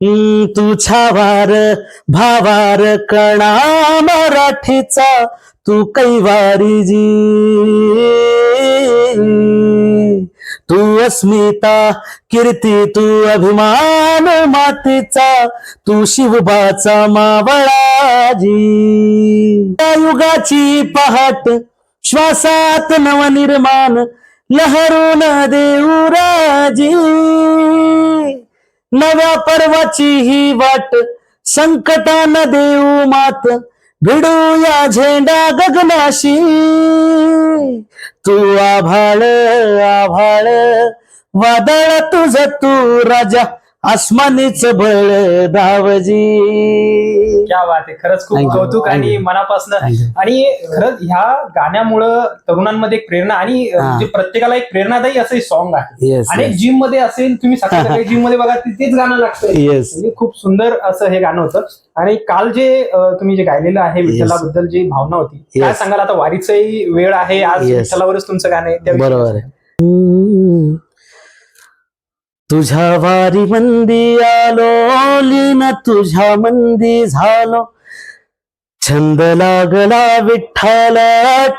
हम्म, तू भावार कणा मराठीचा तू कैवारी जी तू अस्मिता कीर्ती तू अभिमान मातीचा तू शिवबाचा मावळाजी या युगाची पहाट श्वासात नवनिर्माण लहरून देऊ राजी नव्या पर्वाची ही वाट संकटान देऊ मात. भिडूया झेंडा गगनाशी. तू आभाळ आभाळ वादळ तुझ तू राजा आसमानीच बळ क्या बात आहे खरंच खूप. कौतुक आणि. मनापासून. आणि खरंच ह्या गाण्यामुळं तरुणांमध्ये एक प्रेरणा आणि. म्हणजे प्रत्येकाला एक प्रेरणादायी असं सॉन्ग आहे अनेक जिममध्ये असेल तुम्ही सकाळी जिममध्ये बघा तिथेच गाणं लागतं म्हणजे खूप सुंदर असं हे गाणं होतं आणि काल जे तुम्ही जे गायलेलं आहे विठ्ठलाबद्दल जी भावना होती काय. सांगाल आता वारीचंही वेळ आहे आज. विठ्ठलावरच तुमचं गाणं आहे बरोबर. तुझ्या वारी मंदी आलो लीन तुझ्या मंदी झालो छंद लागला विठ्ठल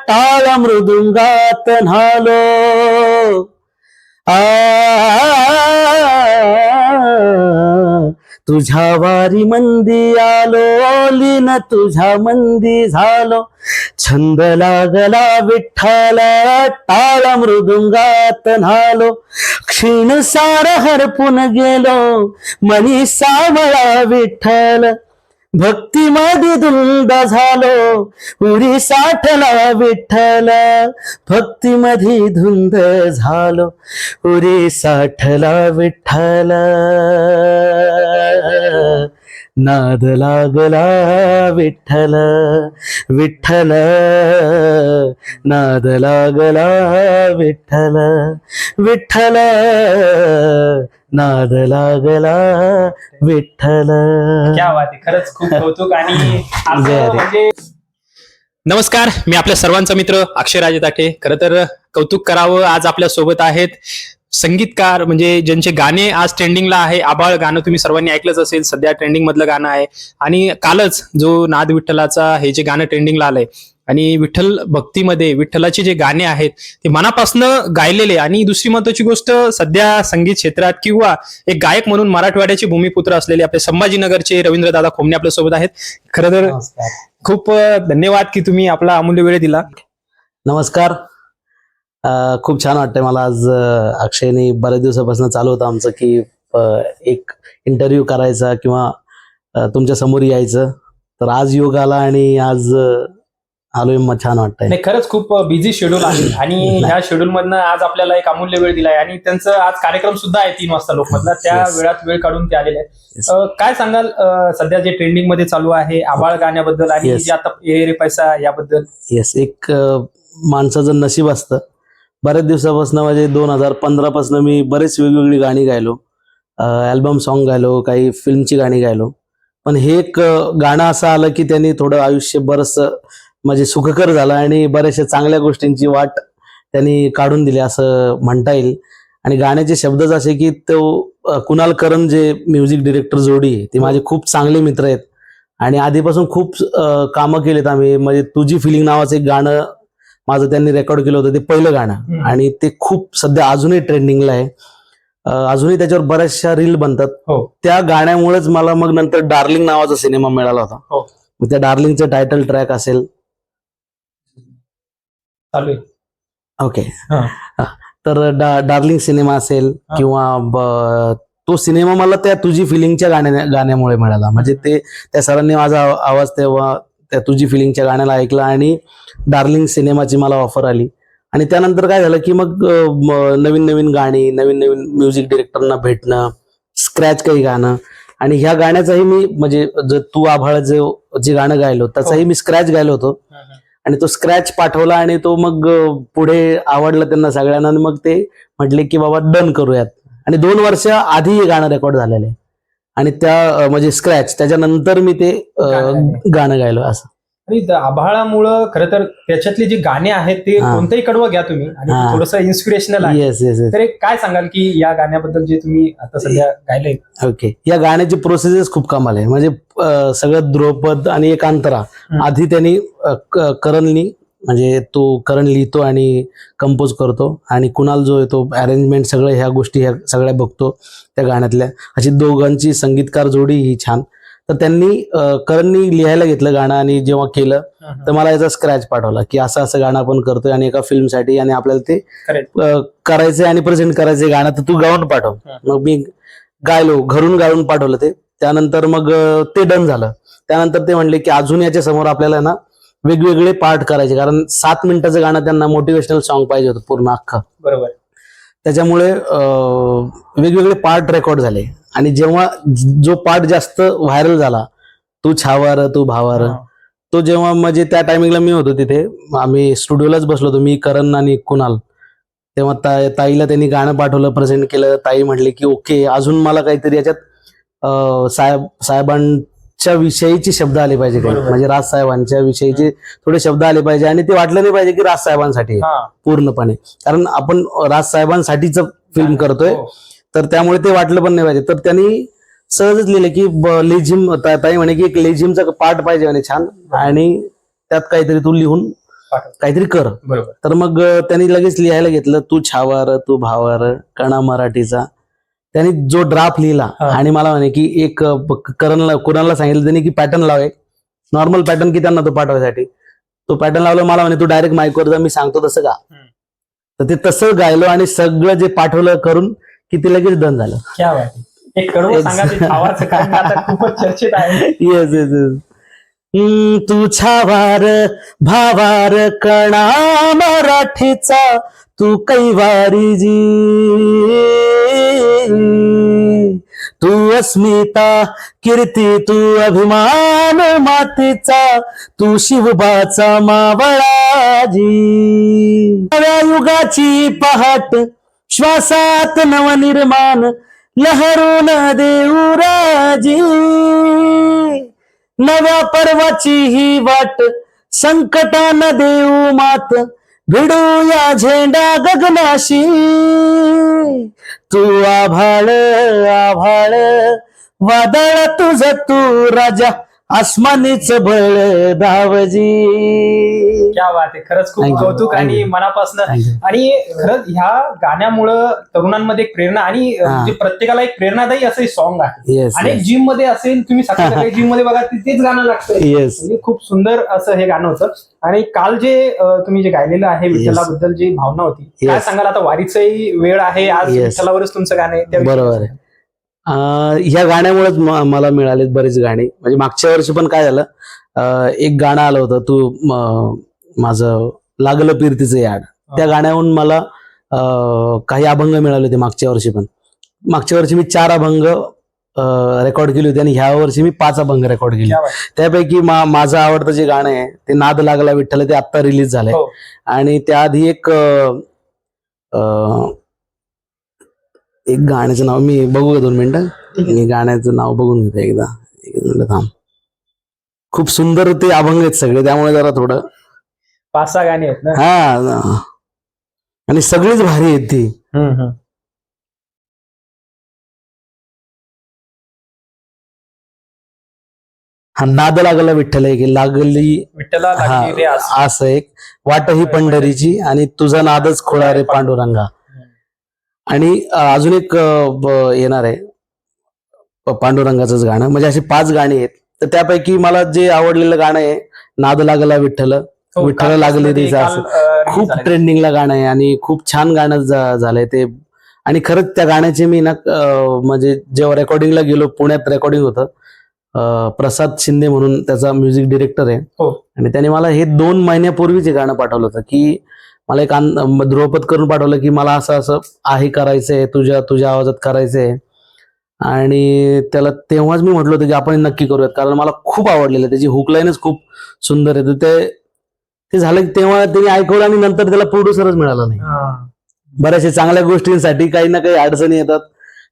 टाळ मृदुंगात न्हालो आ तुझ्या वारी मंदी आलो लीन तुझ्या मंदी झालो. छंद लागला विठ्ठल टाळा मृदुंगात न्हालो. क्षीण सार हरपून गेलो मनी सावळा विठ्ठल. भक्ती माझी धुंद झालो उरी साठला विठ्ठल. भक्ती मधी धुंद झालो उरी साठला विठ्ठल. नाद लागला विठ्ठल विठ्ठल. नाद लागला विठ्ठल विठ्ठल. नाद लागला विठ्ठल. क्या बात आहे खरंच खूप कौतुक आणि असं जय हरी. म्हणजे नमस्कार मी आपल्या सर्वांचा मित्र अक्षय राजे ताटे खरं तर कौतुक करावं आज आपल्यासोबत आहेत संगीतकार म्हणजे ज्यांचे गाणे आज ट्रेंडिंगला आहे आबाळ गाणं तुम्ही सर्वांनी ऐकलंच असेल सध्या ट्रेंडिंग मधलं गाणं आहे. आणि कालच जो नाद विठ्ठलाचा हे जे गाणं ट्रेंडिंगला आलंय आणि विठ्ठल भक्तीमध्ये विठ्ठलाचे जे गाणे आहेत ते मनापासनं गायलेले. आणि दुसरी महत्वाची गोष्ट सध्या संगीत क्षेत्रात किंवा एक गायक म्हणून मराठवाड्याचे भूमिपुत्र असलेले आपले संभाजीनगरचे रवींद्रदादा खोमणे आपल्यासोबत आहेत. खरं तर खूप धन्यवाद की तुम्ही आपला अमूल्य वेळ दिला. नमस्कार. खूप छान वाटतंय मला आज अक्षयने बऱ्याच दिवसापासून चालू होतं आमचं की एक इंटरव्ह्यू करायचा किंवा तुमच्यासमोर यायचं. तर आज योग आला आणि आज आलोय मग छान वाटतंय. नाही खरंच खूप बिझी शेड्यूल आहे. आणि ह्या शेड्यूल मधनं आज आपल्याला एक अमूल्य वेळ दिलाय. आणि त्यांचं आज कार्यक्रम सुद्धा आहे तीन वाजता लोकमधला त्या. वेळात वेळ काढून ते आलेले आहेत. काय सांगाल सध्या जे ट्रेंडिंगमध्ये चालू आहे आबाळ गाण्याबद्दल आणि. जे आता ए रे पैसा याबद्दल? येस एक माणसाचं नशीब असतं. बऱ्याच दिवसापासून म्हणजे दोन हजार पंधरापासून मी बरेच वेगवेगळी गाणी गायलो. अल्बम सॉन्ग गायलो काही फिल्मची गाणी गायलो. पण हे एक गाणं असं आलं की त्यांनी थोडं आयुष्य बरंच म्हणजे सुखकर झालं आणि बऱ्याचशा चांगल्या गोष्टींची वाट त्यांनी काढून दिली असं म्हणता येईल. आणि गाण्याचे शब्दच असे की तो कुणाल करण जे म्युझिक डिरेक्टर जोडी आहे ते माझे खूप चांगले मित्र आहेत. आणि आधीपासून खूप कामं केलेत आम्ही. म्हणजे तुझी फिलिंग नावाचं एक गाणं माझं त्यांनी रेकॉर्ड केलं होतं ते पहिलं गाणं. आणि ते खूप सध्या अजूनही ट्रेंडिंगला आहे अजूनही त्याच्यावर बऱ्याचशा रील बनतात हो. त्या गाण्यामुळेच मला मग नंतर डार्लिंग नावाचा सिनेमा मिळाला होता हो. मग त्या डार्लिंगचं टायटल ट्रॅक असेल चालू आहे ओके हा. हा. तर डा- डार्लिंग सिनेमा असेल हा. किंवा ब- तो सिनेमा मला त्या तुझी फिलिंगच्या गाण्या गाण्यामुळे मिळाला म्हणजे ते त्या सरांनी माझा आव- आवाज तेव्हा त्या तुझी फिलिंगच्या गाण्याला ऐकला आणि डार्लिंग सिनेमाची मला ऑफर आली. आणि त्यानंतर काय झालं की मग नवीन नवीन गाणी नवीन नवीन म्युझिक डिरेक्टरना भेटणं स्क्रॅच काही गाणं. आणि ह्या गाण्याचाही मी म्हणजे ज- तू आभाळ जे जे गाणं गायलो त्याचाही मी स्क्रॅच गायलो होतो. आणि तो स्क्रॅच पाठवला आणि तो मग पुढे आवडला त्यांना सगळ्यांना आणि मग ते म्हटले की बाबा डन करूयात. आणि दोन वर्ष आधी हे गाणं रेकॉर्ड झालेलं आहे. आणि त्या म्हणजे स्क्रॅच त्याच्यानंतर मी ते गाणं गायलो. असं. आणि आभाळामुळं खरं तर त्याच्यातले जे गाणे आहेत ते. कोणतंही कडवं घ्या तुम्ही. आणि. थोडस इन्स्पिरेशनल आहे. येस येस येस तर एक काय सांगाल की या गाण्याबद्दल जे तुम्ही आता सध्या गायलंय? ओके या गाण्याची प्रोसेस खूप कमाल आहे. म्हणजे सगळं द्रुपद आणि एकांतरा. आधी त्यांनी करणनी म्हणजे तो करण लिहितो आणि कंपोज करतो आणि कुणाल जो आहे तो अरेंजमेंट सगळं ह्या गोष्टी ह्या सगळ्या बघतो त्या गाण्यातल्या. अशी दोघांची संगीतकार जोडी ही छान. तर त्यांनी करणनी लिहायला घेतलं गाणं आणि जेव्हा केलं तर मला याचा स्क्रॅच पाठवला की असं असं गाणं आपण करतोय आणि एका फिल्मसाठी आणि आपल्याला ते करायचंय आणि प्रेझेंट करायचंय गाणं तर तू गाऊन पाठव. मग मी गायलो घरून गाऊन पाठवलं ते. त्यानंतर मग ते डन झालं. त्यानंतर ते म्हणले की अजून याच्या समोर आपल्याला ना वेगवेगळे पार्ट करायचे. कारण सात मिनिटाचं गाणं त्यांना मोटिवेशनल सॉन्ग पाहिजे होतं पूर्ण अख्खं. बरोबर. त्याच्यामुळे वेगवेगळे पार्ट रेकॉर्ड झाले. आणि जेव्हा ज- पार्ट जास्त व्हायरल झाला तू छावार तू भावार. तो जेव्हा म्हणजे त्या टायमिंगला मी होतो तिथे. आम्ही स्टुडिओलाच बसलो होतो. मी करण आणि कुणाल. तेव्हा ता- ताईला त्यांनी गाणं पाठवलं प्रेझेंट केलं. ताई म्हटले की ओके अजून मला काहीतरी याच्यात अं, साहेब साहेबांच्या विषयीचे शब्द आले पाहिजे काही. म्हणजे राज साहेबांच्या विषयीचे थोडे शब्द आले पाहिजे आणि ते वाटलं नाही पाहिजे की राज साहेबांसाठी. पूर्णपणे. कारण आपण राज साहेबांसाठीच फिल्म करतोय. हो. तर त्यामुळे ते वाटलं पण नाही पाहिजे. तर त्यांनी सहजच लिहिलं की लेझिम ताई म्हणे की एक लेझिमचा पार्ट पाहिजे म्हणे छान. आणि त्यात काहीतरी तू लिहून. काहीतरी कर. बरोबर. तर मग त्यांनी लगेच लिहायला घेतलं तू छावार तू भावार कणा मराठीचा त्यांनी जो ड्राफ्ट लिहिला. आणि मला म्हणे की एक करणला कुणाला सांगितलं त्यांनी की पॅटर्न लाव एक. नॉर्मल पॅटर्न की त्यांना तो पाठवायसाठी. तो पॅटर्न लावला मला म्हणे तू डायरेक्ट माईकवर जा मी सांगतो तसं का. तर ते तसं गायलो आणि सगळं जे पाठवलं करून की ते लगेच डन झालं. एक चर्चेत आहे. येस येस येस तू छावार भावार कणा मराठीचा तू कैवारी जी. तू अस्मिता कीर्ती तू अभिमान मातीचा तू शिवबाचा मावळाजी नव्या युगाची पहाट श्वासात नवनिर्माण लहरून देऊ राजी. नव्या पर्वाची ही वाट संकटान देऊ मात भिडूया झेंडा गगनाशी. तू आभाळ आभाळ वादळ तुझ तू राजा आसमानीच बळ धावजी क्या बात आहे खरंच खूप Thank you. कौतुक Thank आणि you. मनापासून Thank you. आणि खरंच ह्या गाण्यामुळं तरुणांमध्ये एक प्रेरणा आणि अं, हा. म्हणजे प्रत्येकाला एक प्रेरणादायी असं सॉन्ग आहे येस आणि जिममध्ये असेल तुम्ही सकाळी सकाळी जिममध्ये बघा तिथेच गाणं लागतं येस म्हणजे खूप सुंदर असं हे गाणं होतं आणि काल जे अं, तुम्ही जे गायलेलं आहे विठ्ठलाबद्दल जी भावना होती काय Yes. सांगाल आता वारीचाही वेळ आहे आज Yes. विठ्ठलावरच तुमचं गाणं आहे त्याविषयी बरोबर आहे. अं, ह्या गाण्यामुळेच म- मला मिळालेत बरीच गाणी म्हणजे मागच्या वर्षी पण काय झालं अं, एक गाणं आलं होतं तू म- माझं लागलं पिरतीचं याड. त्या गाण्याहून मला काही अभंग मिळाले होते मागच्या वर्षी पण. मागच्या वर्षी मी चार अभंग रेकॉर्ड केली होती आणि ह्या वर्षी मी पाच अभंग रेकॉर्ड केले. त्यापैकी माझं आवडतं जे गाणं आहे ते नाद लागला विठ्ठल ते आत्ता रिलीज झालंय. हो. आणि त्याआधी एक एक गाण्याचं नाव मी बघू का दोन मिनिटं? मी गाण्याचं नाव बघून घेतो एकदा. एक मिनिट थांब. खूप सुंदर ते अभंग आहेत सगळे त्यामुळे जरा थोडं पाच सहा गाणी आहेत ना? हा. आणि सगळीच भारी आहेत ती. हम्म, हम्म. हा नाद लागला विठ्ठल एक लागली. विठ्ठला हा लागली रे आस. असं एक. वाट ही पंढरीची आणि तुझा नादच खोळा रे पांडुरंगा. आणि अं, अजून एक अं, ब- येणार आहे. प- पांडुरंगाचंच गाणं. म्हणजे अशी पाच गाणी आहेत. तर त्यापैकी मला जे आवडलेलं गाणं आहे नाद लागला विठ्ठल. विठ्ठल काल लागली ते असं. खूप. ट्रेंडिंगला गाणं आहे आणि खूप छान गाणं झालंय ते आणि खरंच त्या गाण्याचे मी ना म्हणजे जेव्हा रेकॉर्डिंगला गेलो पुण्यात रेकॉर्डिंग होतं प्रसाद शिंदे म्हणून त्याचा म्युझिक डिरेक्टर आहे हो. आणि त्याने मला हे दोन महिन्यापूर्वीच हे गाणं पाठवलं होतं की मला एक ध्रुवपद करून पाठवलं की मला असं असं आहे करायचंय तुझ्या तुझ्या आवाजात करायचंय आणि त्याला तेव्हाच मी म्हटलं होतं की आपण हे नक्की करूयात कारण मला खूप आवडलेलं. त्याची हुकलाईनच खूप सुंदर आहे तर ते ते झालं तेव्हा त्यांनी ऐकवलं आणि नंतर त्याला प्रोड्युसरच मिळाला नाही हा. बऱ्याचशा चांगल्या गोष्टींसाठी काही ना काही अडचणी येतात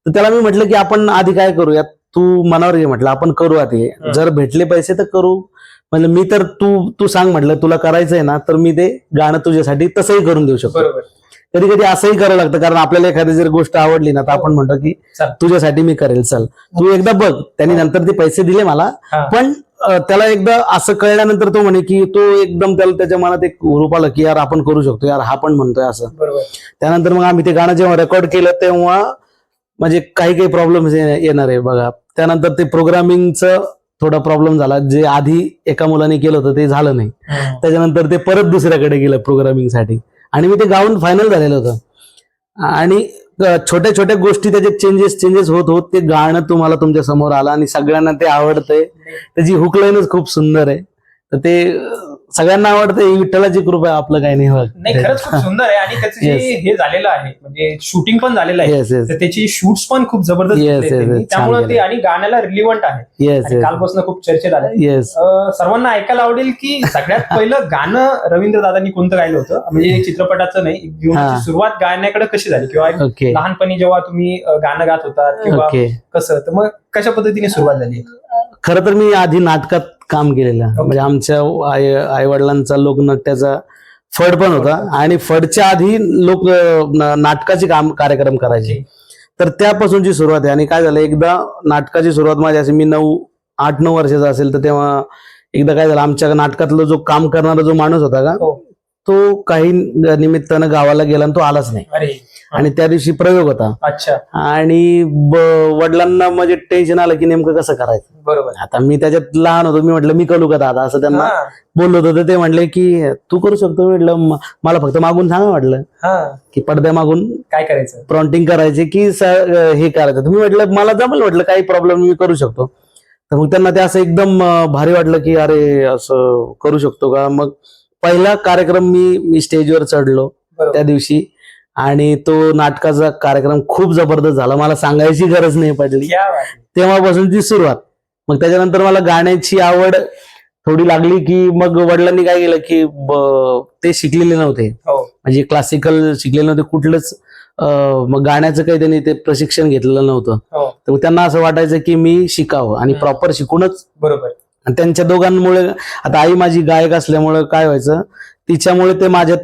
तर त्याला मी म्हटलं की आपण आधी काय करूयात तू मनावर घे म्हटलं आपण करू. हं. जर भेटले पैसे तर करू म्हणजे मी तर तू तू सांग म्हटलं तुला करायचंय ना तर मी ते गाणं तुझ्यासाठी तसंही करून देऊ शकतो कधी कधी असंही करावं लागतं कारण आपल्याला एखादी जर गोष्ट आवडली ना तर आपण म्हणतो की. तुझ्यासाठी मी करेल चल तू एकदा बघ त्यांनी नंतर ते पैसे दिले मला. पण त्याला एकदा असं कळल्यानंतर तो म्हणे की तो एकदम त्याला त्याच्या मनात एक हुरूप आलं की यार आपण करू शकतो यार हा पण म्हणतोय असं. त्यानंतर मग आम्ही ते गाणं जेव्हा रेकॉर्ड केलं तेव्हा म्हणजे काही काही प्रॉब्लेम येणार आहे बघा. त्यानंतर ते प्रोग्रामिंगचं थोडा प्रॉब्लेम झाला. जे आधी एका मुलाने केलं होतं ते झालं नाही. त्याच्यानंतर ते परत दुसऱ्याकडे गेलं प्रोग्रामिंगसाठी आणि मी ते गाऊन फायनल झालेलं होतं. आणि छोट्या छोट्या गोष्टी त्याचे चेंजेस चेंजेस होत होत ते गाणं तुम्हाला तुमच्यासमोर आलं आणि सगळ्यांना ते आवडतंय. त्याची हुक लाईनच खूप सुंदर आहे. तर ते सगळ्यांना आवडतं ही विठ्ठलाची कृपा आहे आपलं काही नाही नाही खरंच खूप सुंदर आहे आणि त्याचं जे. हे झालेलं आहे म्हणजे शूटिंग पण झालेलं आहे तर त्याची शूट्स पण खूप जबरदस्त Yes, केले yes, त्यांनी. yes. छान त्यामुळे ते. आणि गाण्याला रिलिव्हंट आहे. येस आणि येस कालपासून खूप चर्चेत आले. येस अं, सर्वांना ऐकायला आवडेल की सगळ्यात पहिलं गाणं रवींद्र दादांनी कोणतं गायलं होतं? म्हणजे चित्रपटाचं नाही हा. सुरुवात गाण्याकडे कशी झाली? किंवा ओके लहानपणी जेव्हा तुम्ही अं, गाणं गात होतात किंवा ओके कसं? तर मग कशा पद्धतीने सुरुवात झाली? खरं तर मी आधी नाटकात काम केलेलं. म्हणजे आमच्या आई आई वडिलांचा लोकनाट्याचा फड पण होता आणि फडच्या आधी लोक नाटकाचे काम कार्यक्रम करायचे. तर त्यापासूनची सुरुवात आहे. आणि काय झालं एकदा नाटकाची सुरुवात माझी अशी मी नऊ आठ नऊ वर्षाचा असेल तर तेव्हा एकदा काय झालं आमच्या नाटकातला जो काम करणारा जो माणूस होता का हो. तो काही निमित्तानं गावाला गेला आणि तो आलाच नाही. आणि त्या दिवशी प्रयोग होता. अच्छा. आणि वडिलांना म्हणजे टेन्शन आलं की नेमकं कसं करायचं? बरोबर. आता मी त्याच्यात लहान होतो मी म्हटलं मी करू का दादा? असं त्यांना बोललो होतो ते म्हणले की तू करू शकतो. मी म्हटलं "म- मला फक्त मागून सांगा म्हटलं. हा. की पडद्या मागून काय करायचं? प्रॉन्टिंग करायचे की हे करायचं. तुम्ही म्हटलं मला जमल म्हटलं काही प्रॉब्लेम मी करू शकतो. तर मग त्यांना ते असं एकदम भारी वाटलं की अरे असं करू शकतो का? मग पहिला कार्यक्रम मी मी स्टेजवर चढलो. त्या दिवशी आणि तो नाटकाचा कार्यक्रम खूप जबरदस्त झाला. मला सांगायची गरज नाही पडली. आहे. तेव्हापासूनची सुरुवात. मग त्याच्यानंतर मला गाण्याची आवड थोडी लागली की मग वडिलांनी काय केलं की ते शिकलेले नव्हते. हो. म्हणजे क्लासिकल शिकलेले नव्हते. कुठलंच मग गाण्याचं काही त्यांनी ते प्रशिक्षण घेतलेलं नव्हतं. हो. तर त्यांना असं वाटायचं की मी शिकावं आणि. प्रॉपर शिकूनच बरोबर. आणि त्यांच्या दोघांमुळे आता आई माझी गायक असल्यामुळे काय व्हायचं तिच्यामुळे ते माझ्यात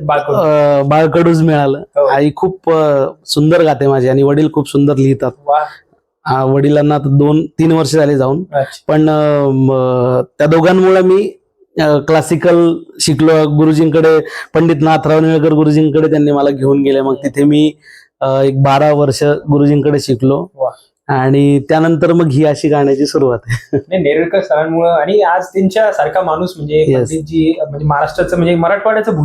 बाळकडूच मिळालं. हो. आई खूप सुंदर गाते माझी आणि वडील खूप सुंदर लिहितात. वडिलांना दोन तीन वर्ष झाले जाऊन. पण त्या दोघांमुळे मी क्लासिकल शिकलो. गुरुजींकडे पंडित नाथराव निळकर गुरुजींकडे त्यांनी मला घेऊन गेले. मग तिथे मी एक बारा वर्ष गुरुजींकडे शिकलो. आणि त्यानंतर मग ही अशी गाण्याची सुरुवात. आहे नेरळकर सरांमुळे आणि आज त्यांच्या सारखा माणूस म्हणजे. पंडितजी म्हणजे महाराष्ट्राचं म्हणजे मराठवाड्याचं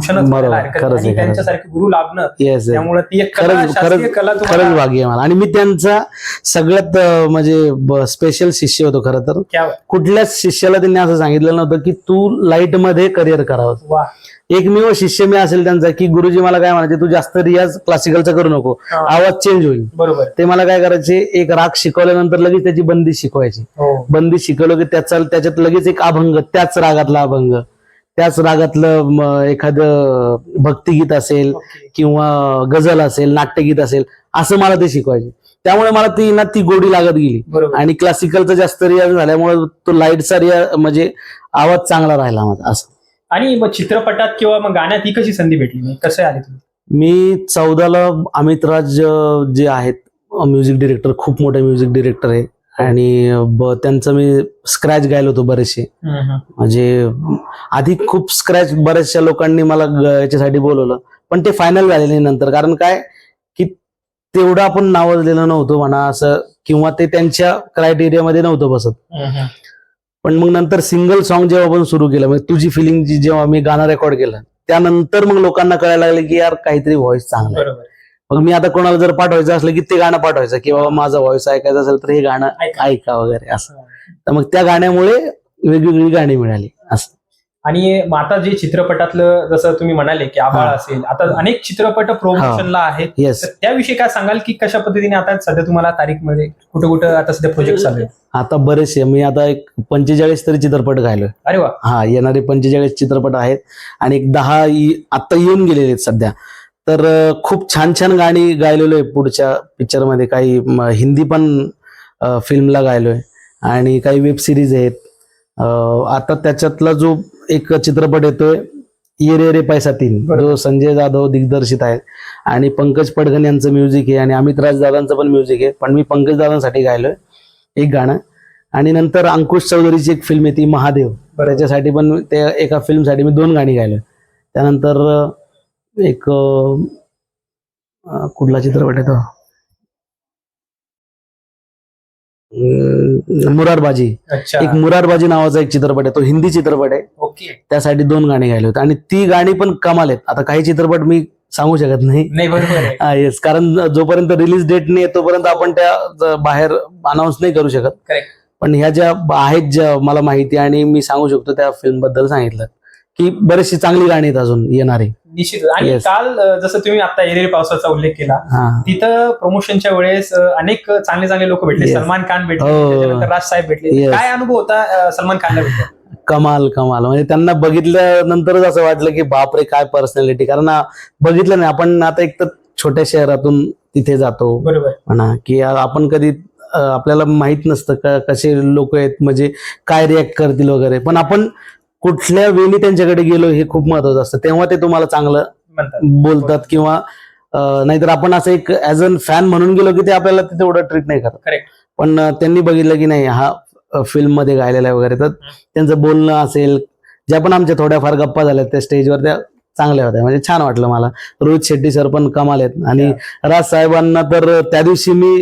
आणि त्यांच्यासारखे गुरु लाभणं त्यामुळे ती एक कला खरंच- भाग्य आहे मला. आणि मी त्यांचा सगळ्यात म्हणजे स्पेशल शिष्य होतो खरं तर. कुठल्याच शिष्याला त्यांनी असं सांगितलं नव्हतं की तू लाइटमध्ये करिअर करावं. वा एकमेव शिष्य मी असेल त्यांचा की गुरुजी मला काय म्हणायचे तू जास्त रियाज क्लासिकलचा करू नको. आवाज चेंज होईल. बरोबर. ते मला काय करायचे एक राग शिकवल्यानंतर लगेच त्याची बंदी शिकवायची. हो. बंदी शिकवलं की त्याचा त्याच्यात लगेच एक अभंग त्याच रागातला अभंग. त्याच रागातलं एखादं भक्तिगीत असेल. किंवा गझल असेल नाट्यगीत असेल असं मला ते शिकवायचे. त्यामुळे मला ती ना ती गोडी लागत गेली. आणि क्लासिकलचा जास्त रियाज झाल्यामुळे तो लाईटचा रियाज म्हणजे आवाज चांगला राहिला माझा असं. आणि मग चित्रपटात किंवा मग गाण्यात ही कशी संधी भेटली? म्हणजे कसे आले तुम्ही? मी चौदाला अमित राज जे आहेत म्युझिक डिरेक्टर खूप मोठे म्युझिक डिरेक्टर आहे. आणि त्यांचं मी स्क्रॅच गायलो होतो बरेचसे. म्हणजे आधी खूप स्क्रॅच बऱ्याचशा लोकांनी मला याच्यासाठी बोलवलं. पण ते फायनल झाले नाही नंतर. कारण काय? की तेवढं आपण नावाजलेलं नव्हतं म्हणा असं किंवा ते त्यांच्या क्रायटेरियामध्ये नव्हतं बसत. पण मग नंतर सिंगल सॉन्ग जेव्हा आपण सुरू केलं म्हणजे तुझी फिलिंग जी जेव्हा मी गाणं रेकॉर्ड केलं त्यानंतर मग लोकांना कळायला लागलं की यार काहीतरी व्हॉइस चांगला आहे. मग मी आता कोणाला जर पाठवायचं असलं की ते गाणं पाठवायचं की बाबा माझा व्हॉइस ऐकायचं असेल तर हे गाणं ऐका. ऐका वगैरे असं. तर मग त्या गाण्यामुळे वेगवेगळी गाणी मिळाली असं. आणि मग आता जे चित्रपटातलं जसं तुम्ही म्हणाले की आभाळ हा. असेल आता अनेक चित्रपट प्रमोशनला आहेत. तर त्याविषयी काय सांगाल की कशा पद्धतीने आता सध्या तुम्हाला तारीखमध्ये कुठं कुठं आता सध्या प्रोजेक्ट चालू आहे? आता बरेचसे मी आता एक पंचेचाळीस तरी चित्रपट गायलोय अरे वा. हा येणारे पंचेचाळीस चित्रपट आहेत आणि एक दहा इ- आत्ता येऊन गेलेले आहेत सध्या. तर अं, खूप छान छान गाणी गायलेलो आहे पुढच्या पिक्चरमध्ये. काही म, हिंदी पण फिल्मला गायलोय. आणि काही वेब सिरीज आहेत. अं, आता त्याच्यातला जो एक चित्रपट येतोय ये रे रे पैसा तीन. जो संजय जाधव दिग्दर्शित आहे आणि पंकज पडघन यांचं म्युझिक आहे आणि अमित राज दादांचं पण म्युझिक आहे. पण मी पंकज दादांसाठी गायलोय. एक गाणं. आणि नंतर अंकुश चौधरीची एक फिल्म आहे ती महादेव. त्याच्यासाठी पण त्या एका फिल्मसाठी मी दोन गाणी गायलोय. त्यानंतर एक कुठला चित्रपट आहे तो अं, मुरारबाजी. अच्छा. एक मुरारबाजी नावाचा एक चित्रपट आहे तो हिंदी चित्रपट आहे. ओके. त्यासाठी दोन गाणी गायली होती. आणि ती गाणी पण कमाल आहेत. आता काही चित्रपट मी सांगू शकत नाही. नाही बरोबर आहे. येस कारण जोपर्यंत रिलीज डेट नाही आहे, तोपर्यंत आपण त्या बाहेर अनाऊन्स नाही करू शकत. पण ह्या ज्या आहेत ज्या मला माहिती आणि मी सांगू शकतो त्या फिल्मबद्दल सांगितलं. की बरीचशी चांगली गाणी आहेत अजून येणारी. निश्चित आणि Yes. काल अ, जसं तुम्ही आता एरेरी पावसाचा उल्लेख केला हा. तिथं प्रमोशनच्या वेळेस अ, अनेक चांगले चांगले लोक भेटले. Yes. सलमान खान भेटले हो. त्याच्यानंतर राज साहेब भेटले. Yes. काय अनुभव होता अ, सलमान खानला भेटला? कमाल कमाल. म्हणजे त्यांना बघितल्यानंतरच असं वाटलं की बापरे काय पर्सनॅलिटी कारण आ- बघितलं नाही. आपण आता एक तर छोट्या शहरातून तिथे जातो. बरोबर. म्हणा की आ- आपण कधी अ, आपल्याला माहीत नसतं का कसे लोक आहेत म्हणजे काय रिॲक्ट करतील वगैरे. पण आपण कुठल्या वेळी त्यांच्याकडे गेलो हे खूप महत्वाचं असतं. तेव्हा ते तुम्हाला चांगलं बोलतात किंवा नाहीतर आपण असं एक ऍज अन फॅन म्हणून गेलो की ते आपल्याला तिथे एवढं ट्रीट नाही करत. पण त्यांनी बघितलं की नाही हा फिल्ममध्ये गायलेला आहे वगैरे तर त्यांचं बोलणं असेल ज्या पण आमच्या थोड्याफार गप्पा झाल्या त्या स्टेजवर त्या चांगल्या होत्या. म्हणजे छान वाटलं मला. रोहित शेट्टी सर पण कमाल आहेत. आणि राज साहेबांना तर त्या दिवशी मी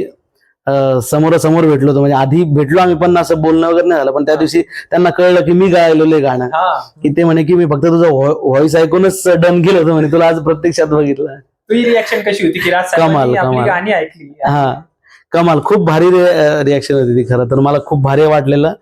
समोरासमोर भेटलो होतो. म्हणजे आधी भेटलो आम्ही पण असं बोलणं वगैरे नाही झालं. पण त्या दिवशी त्यांना कळलं की मी गायलेलं आहे गाणं. की ते म्हणे की मी फक्त तुझं व्हॉइस ऐकूनच डन केलं होतं म्हणे. तुला आज प्रत्यक्षात बघितलं. तुझी रिॲक्शन कशी होती की राज कमाल, कमाल. गाणी ऐकली? हा. कमाल. खूप भारी रिॲक्शन होती ती खरं तर. मला खूप भारी वाटलेलं.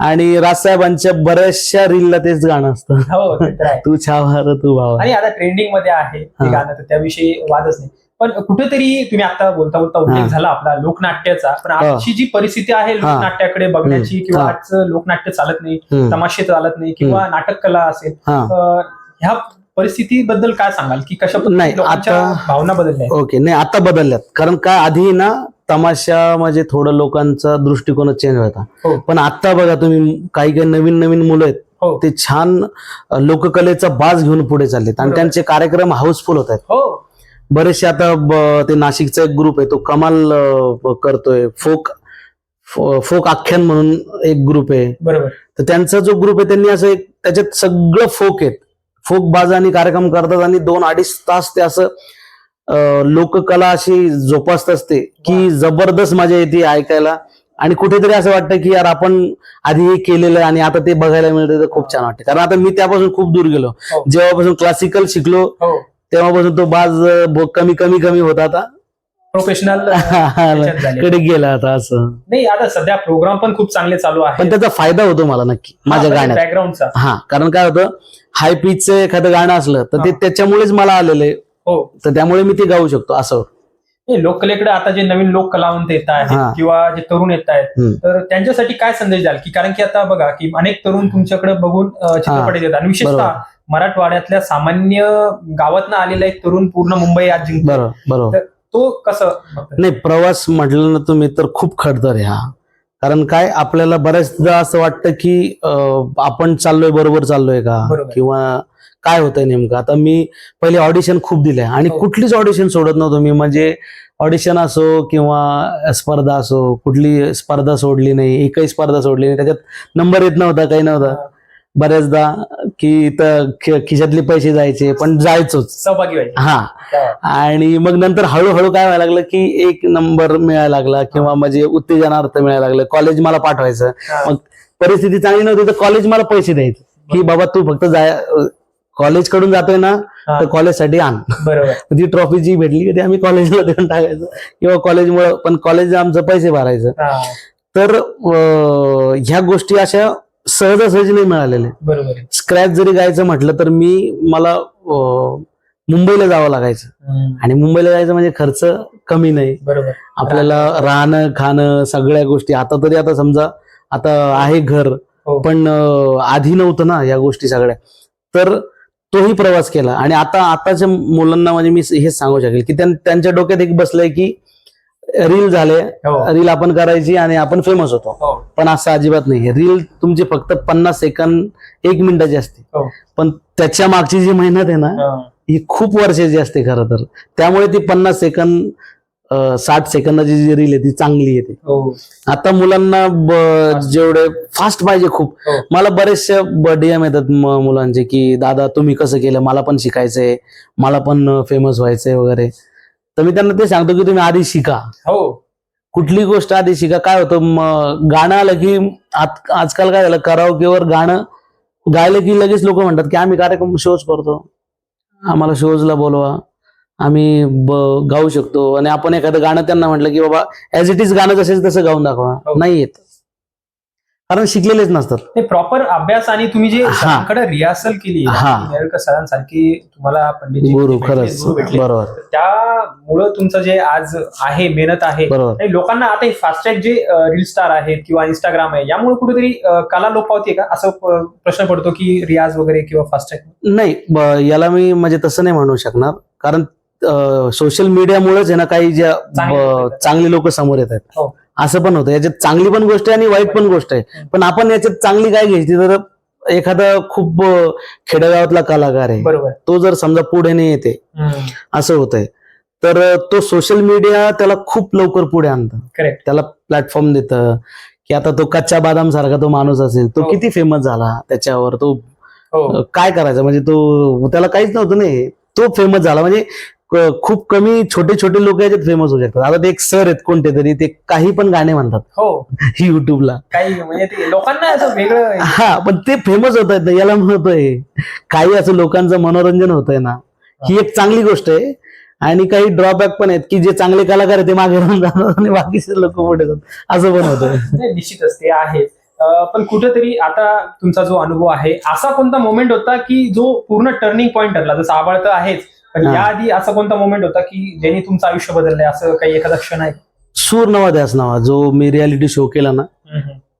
आणि राजसाहेबांच्या बऱ्याचशा रीलला तेच गाणं असतं. हो ते छावा तू भावा. आणि आता ट्रेंडिंगमध्ये आहे हा. गाणं त्याविषयी वादच नाही. पण कुठेतरी तुम्ही आता बोलता बोलता. उल्लेख झाला आपला लोकनाट्याचा पण. आजची जी परिस्थिती आहे लोकनाट्याकडे बघण्याची. किंवा. आजचं लोकनाट्य चालत नाही. तमाशे चालत नाही किंवा नाटक कला असेल ह्या परिस्थितीबद्दल काय सांगाल की कशा नाही, आता- भावना बदलल्या? ओके नाही आता बदलल्यात कारण काय आधी ना तमाशा म्हणजे थोडं लोकांचा दृष्टिकोनच चेंज व्हायचा हो. पण आता बघा तुम्ही काही काही नवीन नवीन मुलं आहेत हो ते छान लोककलेचा बाज घेऊन पुढे चाललेत आणि. त्यांचे कार्यक्रम हाऊसफुल होत आहेत हो बरेचसे आता ते नाशिकचा एक ग्रुप आहे तो कमाल करतोय. फोक फोक आख्यान म्हणून एक ग्रुप आहे. बरोबर. तर त्यांचा जो ग्रुप आहे त्यांनी असं एक त्याच्यात सगळं फोक आहेत. फोक बाजानी कार्यक्रम करतात आणि दोन अडीच तास ते असं लोककला अशी जोपासत असते की जबरदस्त मजा येते ऐकायला. आणि कुठेतरी असं वाटतं की यार आपण आधी हे केलेलं आहे आणि आता ते बघायला मिळतं तर खूप छान वाटतं कारण आता मी त्यापासून खूप दूर गेलो. हो. जेव्हापासून क्लासिकल शिकलो हो. तेव्हापासून तो बाज कमी कमी कमी होत आता. प्रोफेशनल कडे गेला आता असं. नाही आता सध्या प्रोग्राम पण खूप चांगले चालू आहे पण त्याचा फायदा होतो मला नक्की माझ्या गाण्यात. बॅकग्राऊंडचा हा कारण काय होतं हाय पिचचं एखादं गाणं असलं तर ते. त्याच्यामुळेच मला आलेलं आहे. हो. तर त्यामुळे मी ते गाऊ शकतो असं. लोककलेकडे आता जे नवीन लोक कलावंत येत. आहेत किंवा जे तरुण येत आहेत. तर त्यांच्यासाठी काय संदेश द्याल? की कारण की आता बघा की अनेक तरुण तुमच्याकडे बघून चित्रपट येतात. आणि विशेषतः. मराठवाड्यातल्या सामान्य गावातनं आलेला एक तरुण पूर्ण मुंबई आज जिंकतो बरोबर. तो कसं? नाही प्रवास म्हटलं ना तुम्ही तर खूप खडतर आहे हा. कारण काय आपल्याला बऱ्याचदा असं वाटतं की आपण चाललोय बरोबर चाललोय का. किंवा काय होतंय नेमकं? आता मी पहिले ऑडिशन खूप दिले आणि हो. कुठलीच ऑडिशन सोडत नव्हतो मी. म्हणजे ऑडिशन असो किंवा स्पर्धा असो कुठली स्पर्धा सोडली नाही एकही स्पर्धा सोडली नाही. त्याच्यात नंबर येत नव्हता काही नव्हता. बऱ्याचदा की इथं खिशातले पैसे जायचे पण जायचोच. सहभागी व्हायचे. हा. आणि मग नंतर हळूहळू काय व्हायला लागलं की एक नंबर मिळायला लागला किंवा म्हणजे उत्तेजनार्थ मिळायला लागलं. कॉलेज मला पाठवायचं. मग परिस्थिती चांगली नव्हती तर कॉलेज मला पैसे द्यायचे. की बाबा तू फक्त जाय कॉलेजकडून जातोय ना. तर कॉलेजसाठी आण. बरोबर. ती ट्रॉफी जी भेटली ती आम्ही कॉलेजला देऊन टाकायचं. किंवा कॉलेजमुळे पण कॉलेज आमचं पैसे भरायचं. तर ह्या गोष्टी अशा सहजासहजी नाही मिळालेल्या बरोबर आहे. स्क्रॅच जरी गायचं म्हटलं तर मी मला अं, मुंबईला जावं लागायचं. हम्म, आणि मुंबईला जायचं म्हणजे खर्च कमी नाही. बरोबर. आपल्याला राहणं खाणं सगळ्या गोष्टी. आता तरी आता समजा आता आहे घर हो. पण अं, आधी नव्हतं ना या गोष्टी सगळ्या. तर तोही प्रवास केला. आणि आता आताच्या मुलांना म्हणजे मी हेच सांगू शकेल की त्यां- त्यांच्या डोक्यात एक बसलंय की रील झाले हो. रील आपण करायची आणि आपण फेमस होतो. हो. पण असं अजिबात नाही. रील तुमची फक्त पन्नास सेकंद एक मिनिटाची असते. हो. पण त्याच्या मागची जी मेहनत आहे ना हा. ही खूप वर्षाची असते खरं तर. त्यामुळे ती पन्नास सेकंद अं, साठ सेकंदाची जी रील आहे ती चांगली येते हो. आता मुलांना ब- जेवढे फास्ट पाहिजे खूप. हो. मला बरेचसे डीएम येतात म- मुलांचे की दादा तुम्ही कसं केलं? मला पण शिकायचंय. मला पण फेमस व्हायचंय वगैरे. तर मी त्यांना ते सांगतो की तुम्ही आधी शिका. हो. कुठली गोष्ट आधी शिका. काय होतं गाणं आलं की आजकाल काय झालं कराओकेवर गाणं गायलं की लगेच लोक म्हणतात की आम्ही कार्यक्रम शोज करतो. आम्हाला शोजला बोलवा. आम्ही गाऊ शकतो. आणि आपण एखादं गाणं त्यांना म्हटलं की बाबा ऍज इट इज गाणं जसेच तसं गाऊन दाखवा. हो. नाही येत. कारण शिकलेलेच नसतात प्रॉपर अभ्यास आणि तुम्ही जे हा. सरांकडे रिहर्सल केली हा. नेरळकर सरांसारखी तुम्हाला पंडितजी गुरु खरंच. बरोबर त्यामुळं तुमचं जे आज आहे मेहनत आहे बरोबर लोकांना आता फास्टॅग जे रील स्टार आहेत किंवा इंस्टाग्राम आहे यामुळे कुठेतरी कला लोप पावते का असं प्रश्न पडतो की रियाज वगैरे किंवा फास्टॅग नाही याला मी म्हणजे तसं नाही म्हणू शकणार कारण सोशल मीडियामुळेच आहे ना काही ज्या लोकं. चांगली लोक समोर येत आहेत हो. असं पण होतं. याच्यात चांगली पण गोष्ट आहे आणि वाईट पण गोष्ट आहे. पण आपण याच्यात चांगली काय घ्यायची? तर एखादा खूप खेडेगावातला कलाकार आहे तो जर समजा पुढे नाही येते. असं होतंय. तर अ, तो सोशल मीडिया त्याला खूप लवकर पुढे आणतं. त्याला प्लॅटफॉर्म देतं. की आता तो कच्च्या बादाम सारखा तो माणूस असेल तो हो. किती फेमस झाला त्याच्यावर? तो हो. काय करायचं? म्हणजे तो त्याला काहीच नव्हतं नाही. तो फेमस झाला. म्हणजे खूप कमी छोटे छोटे लोक याच्यात फेमस होऊ शकतात. आता ते एक सर आहेत कोणते तरी ते काही पण गाणे म्हणतात. हो. युट्यूबला काही म्हणजे ते लोकांना असं वेगळं हा पण ते फेमस होत आहेत याला म्हणतोय काही असं लोकांचं मनोरंजन होत आहे ना ही एक चांगली गोष्ट आहे. आणि काही ड्रॉबॅक पण आहेत की जे चांगले कलाकार आहेत ते मागे राहून जातात आणि बाकीचे लोक पुढे जातात. असं पण होतं निश्चितच ते आहे. पण कुठेतरी आता तुमचा जो अनुभव आहे असा कोणता मोमेंट होता की जो पूर्ण टर्निंग पॉईंट ठरला? जसं तर आहेच पण हा. याआधी असा कोणता मोमेंट होता की ज्याने तुमचं आयुष्य बदललंय? असं काही एखादा क्षण आहे? सूर नवा ध्यास नावा जो मी रियालिटी शो केला ना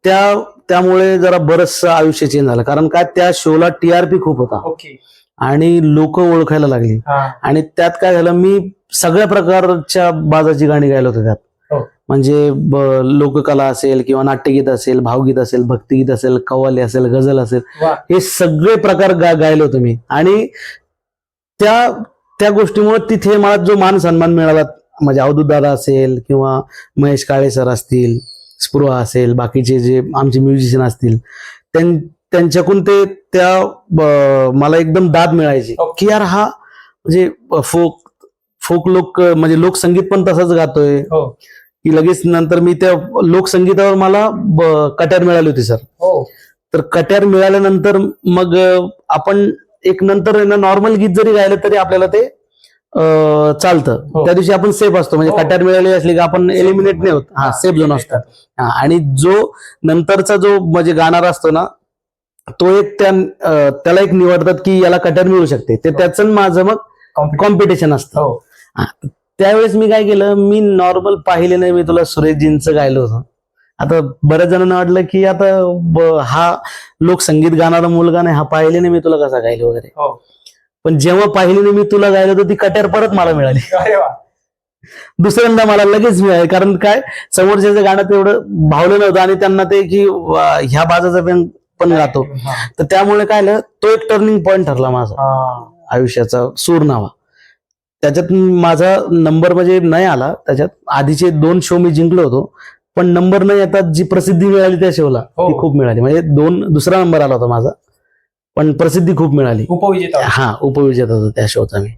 त्या त्यामुळे जरा बरचसं आयुष्य चेंज झालं. कारण काय त्या शोला टीआरपी खूप होता. ओके. आणि लोक ओळखायला लागली. हा. आणि त्यात काय झालं मी सगळ्या प्रकारच्या बाजाची गाणी गायला होतो त्यात. हो. म्हणजे ब- लोककला असेल किंवा नाट्यगीत असेल भावगीत असेल भक्तिगीत असेल कव्वाली असेल गझल असेल वा. हे सगळे प्रकार गा गायले होतो मी. आणि त्या त्या गोष्टीमुळे तिथे मला जो मान सन्मान मिळाला म्हणजे अवधूत दादा असेल किंवा महेश काळे सर असतील स्पृहा असेल बाकीचे जे आमचे म्युझिशियन असतील त्यां- त्यांच्याकडून ते त्या मला एकदम दाद मिळायची. की यार हा म्हणजे फोक फोक लोक म्हणजे लोकसंगीत पण तसंच गातोय. हो. की लगेच नंतर मी त्या लोकसंगीतावर मला कट्यार मिळाली होती सर. हो. तर कट्यार मिळाल्यानंतर मग आपण एक नंतर नॉर्मल गीत जरी गायलं तरी आपल्याला ते चालतं. हो. त्या दिवशी आपण सेफ असतो. म्हणजे हो. कट्यार मिळाली असली की आपण एलिमिनेट नाही होत. हा सेफ झोन असतो. हा, आणि जो नंतरचा जो म्हणजे गाणारा असतो ना तो एक त्या त्याला एक निवडतात की याला कट्यार मिळू शकते. ते हो. त्याचं माझं मग. कॉम्पिटिशन असतं. त्यावेळेस मी काय केलं? मी नॉर्मल पाहिले नाही मी तुला सुरेशजींचं गायलं होतं. आता बऱ्याच जणांना वाटलं की आता हा लोकसंगीत गाणारा मुलगा नाही हा पाहिले नाही मी तुला कसा गायलं वगैरे. हो. पण जेव्हा पाहिली नाही मी तुला गायलं तर ती कट्यार परत मला मिळाली. दुसऱ्यांदा मला लगेच मिळाली. कारण काय समोरच्याचं गाणं तेवढं भावलं नव्हतं आणि त्यांना ते की ह्या बाजाचा पण पण गातो. तर त्यामुळे काय तो एक टर्निंग पॉईंट ठरला माझा. आयुष्याचा सूर नावा त्याच्यात माझा नंबर म्हणजे नाही आला. त्याच्यात आधीचे दोन शो मी जिंकलो होतो. पण नंबर नाही येतात जी प्रसिद्धी मिळाली त्या शोला हो. ती खूप मिळाली. म्हणजे दोन दुसरा नंबर आला होता माझा पण प्रसिद्धी खूप मिळाली. उपविजेता. हा उपविजेता होतो त्या शोचा मी.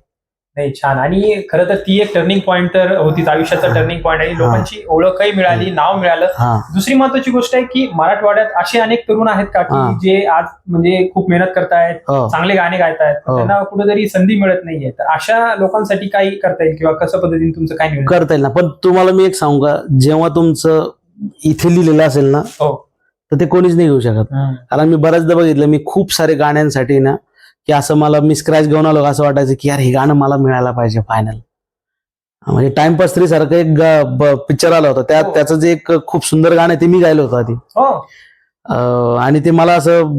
नाही छान. आणि खरं तर ती एक टर्निंग पॉईंट तर होतीच आयुष्याचा टर्निंग पॉईंट आणि लोकांची ओळखही मिळाली नाव मिळालं. दुसरी महत्वाची गोष्ट आहे की मराठवाड्यात असे अनेक तरुण आहेत का. की जे आज म्हणजे खूप मेहनत करतायत हो. चांगले गाणे गायतायत हो. त्यांना कुठेतरी संधी मिळत नाहीये. तर अशा लोकांसाठी काही करता येईल किंवा कसं पद्धतीने तुमचं काय करता येईल ना. पण तुम्हाला मी एक सांगू का? जेव्हा तुमचं इथे लिहिलेलं असेल ना हो. तर ते कोणीच नाही घेऊ शकत. कारण मी बऱ्याचदा बघितलं मी खूप सारे गाण्यांसाठी ना की असं मला मी स्क्रॅच घेऊन आलो असं वाटायचं की यार हे गाणं मला मिळायला पाहिजे फायनल म्हणजे टाइमपास थ्री सारखं एक पिक्चर आला होता. त्यात. त्याचं जे एक खूप सुंदर गाणं ते मी गायलं होतं आधी. हो. आणि ते मला असं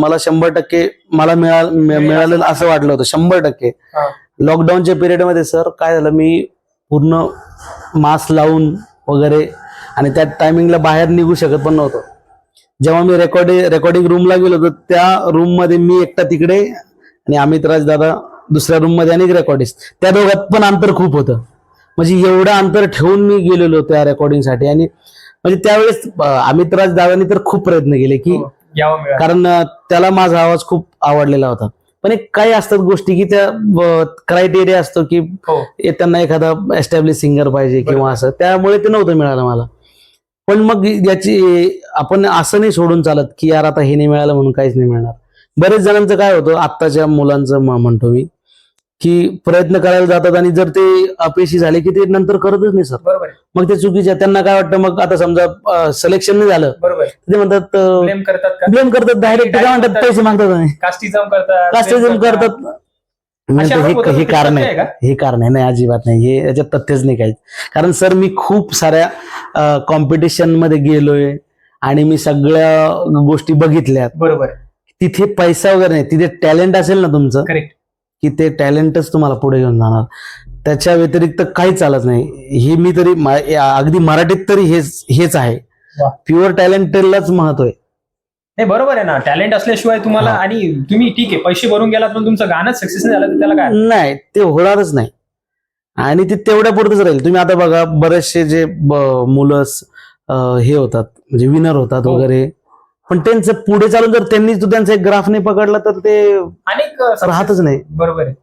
मला शंभर टक्के मला मिळालं. असं वाटलं होतं शंभर टक्के. लॉकडाऊनच्या पिरियडमध्ये सर काय झालं मी पूर्ण मास्क लावून वगैरे आणि त्या टायमिंगला बाहेर निघू शकत पण नव्हतो. जेव्हा मी रेकॉर्डिंग रेकॉर्डिंग रूमला गेलो होतो त्या रूममध्ये मी एकटा तिकडे आणि अमित राज दादा दुसऱ्या रूममध्ये आणि रेकॉर्डिस्ट त्या दोघात पण अंतर खूप होतं. म्हणजे एवढं अंतर ठेवून मी गेलेलो त्या रेकॉर्डिंगसाठी आणि म्हणजे त्यावेळेस अमित दादांनी तर खूप प्रयत्न केले की हो, कारण त्याला माझा आवाज खूप आवडलेला होता. पण एक काही असतात गोष्टी की त्या क्रायटेरिया असतो की हो. त्यांना एखादा एस्टॅब्लिश सिंगर पाहिजे किंवा. असं. त्यामुळे ते नव्हतं मिळालं मला. पण मग याची आपण असं नाही सोडून चालत की यार आता हे नाही मिळालं म्हणून काहीच नाही मिळणार. बरेच जणांचं काय होतं आत्ताच्या मुलांचं म- म्हणतो मी की प्रयत्न करायला जातात आणि जर ते अपयशी झाले की ते नंतर करतच नाही सर. बरोबर. मग ते चुकीचे. त्यांना काय वाटतं मग आता समजा सिलेक्शन नाही झालं. बरोबर. ते म्हणतात ब्लेम करतात ब्लेम करतात डायरेक्ट काय म्हणतात पैसे मागतात आणि कास्टिझम करतात. कास्टिझम blame करतात. हे होतं हे कारण आहे? हे कारण आहे. नाही अजिबात नाही. हे याच्यात तथ्यच नाही काहीच. कारण सर मी खूप साऱ्या कॉम्पिटिशनमध्ये गेलोय आणि मी सगळ्या गोष्टी बघितल्यात. बरोबर. तिथे पैसा वगैरे नाही. तिथे टॅलेंट असेल ना तुमचं करेक्ट की ते टॅलेंटच तुम्हाला पुढे घेऊन जाणार. त्याच्या व्यतिरिक्त काहीच चालत नाही. हे मी तरी अगदी मराठीत तरी हेच हेच आहे. प्युअर टॅलेंटेडलाच महत्त्व आहे. नाही बरोबर आहे ना. टॅलेंट असल्याशिवाय तुम्हाला हा. आणि तुम्ही ठीक आहे पैसे भरून गेलात पण तुमचं गाणंच सक्सेस नाही झालं तर त्याला काय? नाही ते होणारच नाही. आणि ते तेवढ्या पुरतच राहील. तुम्ही आता बघा बरेचसे जे ब- मुलं स- अं, हे होतात म्हणजे विनर होतात हो. वगैरे. पण त्यांचं पुढे चालून जर त्यांनी तो त्यांचा एक ग्राफ नाही पकडला तर ते अनेक अ, success- राहतच नाही. बरोबर आहे.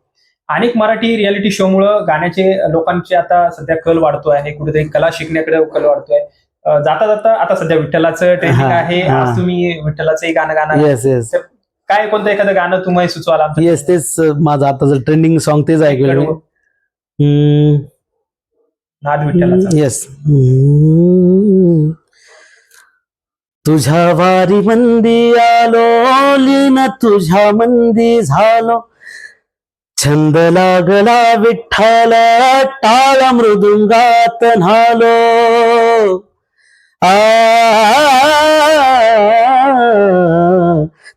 अनेक मराठी रियालिटी शो मुळे गाण्याचे लोकांचे आता सध्या कल वाढतोय. आहे कुठेतरी कला शिकण्याकडे कल वाढतोय. जाता जाता आता सध्या विठ्ठलाचं ट्रेनिंग आहे. आज तुम्ही विठ्ठलाचंही गाणं गाणं येस येस काय कोणतं एखादं गाणं तुम्हाला सुचवाल येस तेच माझं आता जर ट्रेंडिंग सॉन्ग तेच ऐकलं नाद विठ्ठलाचं. येस हम्म. तुझ्या वारी मंदी आलो लीन तुझ्या मंदी झालो. छंद लागला विठ्ठल टाळ मृदुंगात न्हालो.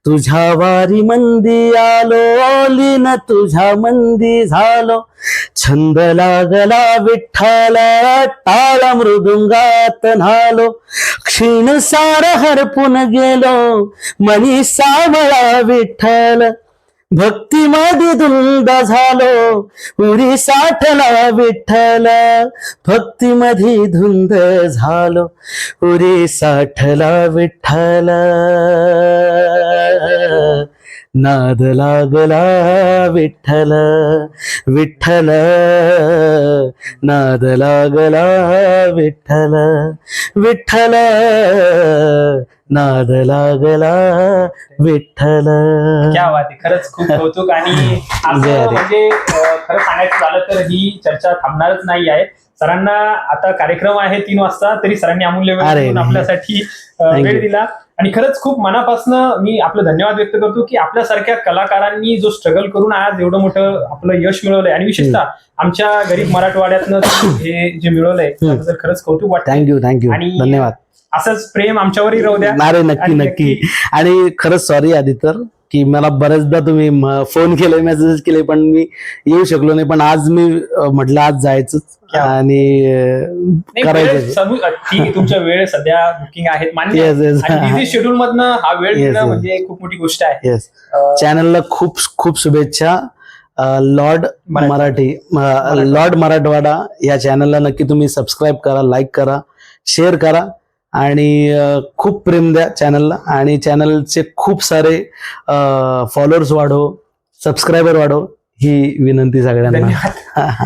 तुझ्या वारी मंदी आलो लीन तुझ्या मंदी झालो. छंद लागला विठ्ठला टाळ मृदुंगात न्हालो. क्षीण सार हरपून गेलो मनी सावळा विठ्ठल भक्ती मध्ये धुंद झालो. उरी साठला विठ्ठल भक्ती मध्ये धुंद झालो. उरी साठला विठ्ठल. नाद लागला विठ्ठल विठ्ठल. नाद लागला विठ्ठल विठ्ठल. नाद लागला विठ्ठल क्या बात आहे खरंच खूप कौतुक आणि असं. म्हणजे अ, खरं सांगायचं झालं तर ही चर्चा थांबणारच नाही आहे सरांना आता कार्यक्रम आहे तीन वाजता तरी सरांनी अमूल्य वेळ अरे देऊन नाही. आपल्यासाठी अ, Thank वेळ you. दिला आणि खरंच खूप मनापासून मी आपलं धन्यवाद व्यक्त करतो की आपल्यासारख्या कलाकारांनी जो स्ट्रगल करून आज एवढं मोठं आपलं यश मिळवलंय. आणि विशेषतः आमच्या गरीब मराठवाड्यातनं हे जे मिळवलंय त्याबद्दल खरंच कौतुक वाटतं थँक्यू थँक्यू आणि- धन्यवाद. असंच प्रेम आमच्यावरही राहू द्या. नक्की नक्की. आणि खरंच सॉरी आधी तर की मला बरेचदा तुम्ही फोन केले मेसेज केले पण मी येऊ शकलो नाही. पण आज मी म्हटलं आज जायचंच. क्या? आणि करायचं. तुमच्या वेळ सध्या बुकिंग आहेत मान्य शेड्यूल मधनं हा वेळ. म्हणजे खूप मोठी गोष्ट आहे. येस चॅनलला खूप खूप शुभेच्छा. लॉर्ड मराठी. लॉर्ड मराठवाडा या चॅनलला नक्की तुम्ही सबस्क्राईब करा लाईक करा शेअर करा. आणि खूप प्रेम द्या चॅनलला. आणि चॅनलचे खूप सारे फॉलोअर्स वाढव सबस्क्रायबर वाढव ही विनंती सगळ्यांना.